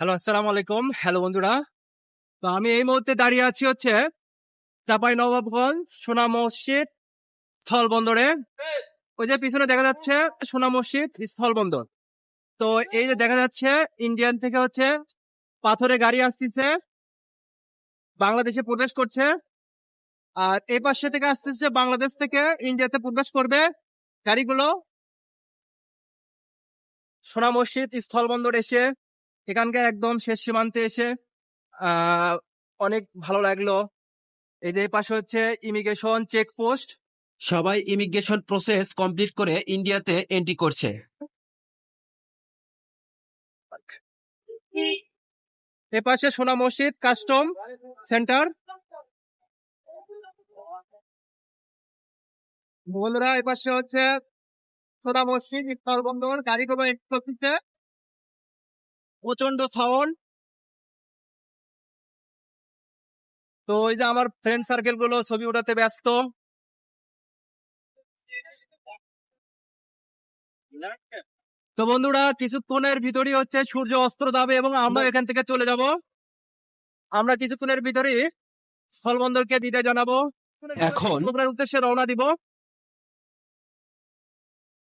Hello, আসসালামু আলাইকুম। Hello, বন্ধুরা। তো আমি এই মুহূর্তে দাঁড়িয়ে আছি হচ্ছে চাপাই নবাবগঞ্জ সোনা মসজিদ, স্থল বন্দরে। ওই যে পিছনে দেখা যাচ্ছে সোনা মসজিদ, স্থল বন্দর। তো এই যে দেখা যাচ্ছে, ইন্ডিয়ান থেকে হচ্ছে পাথরে গাড়ি আসতেছে, বাংলাদেশে প্রবেশ করছে। আর এই পাশে থেকে আসতেছে বাংলাদেশ থেকে ইন্ডিয়াতে প্রবেশ করবে গাড়িগুলো। সোনা মসজিদ, স্থল বন্দর এসে এখানকার একদম শেষ সীমান্তে এসে অনেক ভালো লাগল। এই যে পাশে হচ্ছে ইমিগ্রেশন চেকপোস্ট সবাই ইমিগ্রেশন প্রসেস কমপ্লিট করে ইন্ডিয়াতে এন্ট্রি করছে। এ পাশে সোনা মসজিদ কাস্টম সেন্টার বন্ধুরা, এ পাশে হচ্ছে সোনা মসজিদ স্থল বন্দর। গাড়িগুলো করতেছে প্রচণ্ড সাউন্ড তো ওই যে আমার ফ্রেন্ড সার্কেলগুলো ছবি ওঠাতে ব্যস্ত। তো বন্ধুরা কিছুক্ষণের ভিতরই হচ্ছে সূর্য অস্ত্র যাবে এবং আমরা এখান থেকে চলে যাব। আমরা কিছুক্ষণের ভিতরই স্থলবন্দরকে বিদায় জানাব। এখন উদ্দেশ্যে রওনা দিব।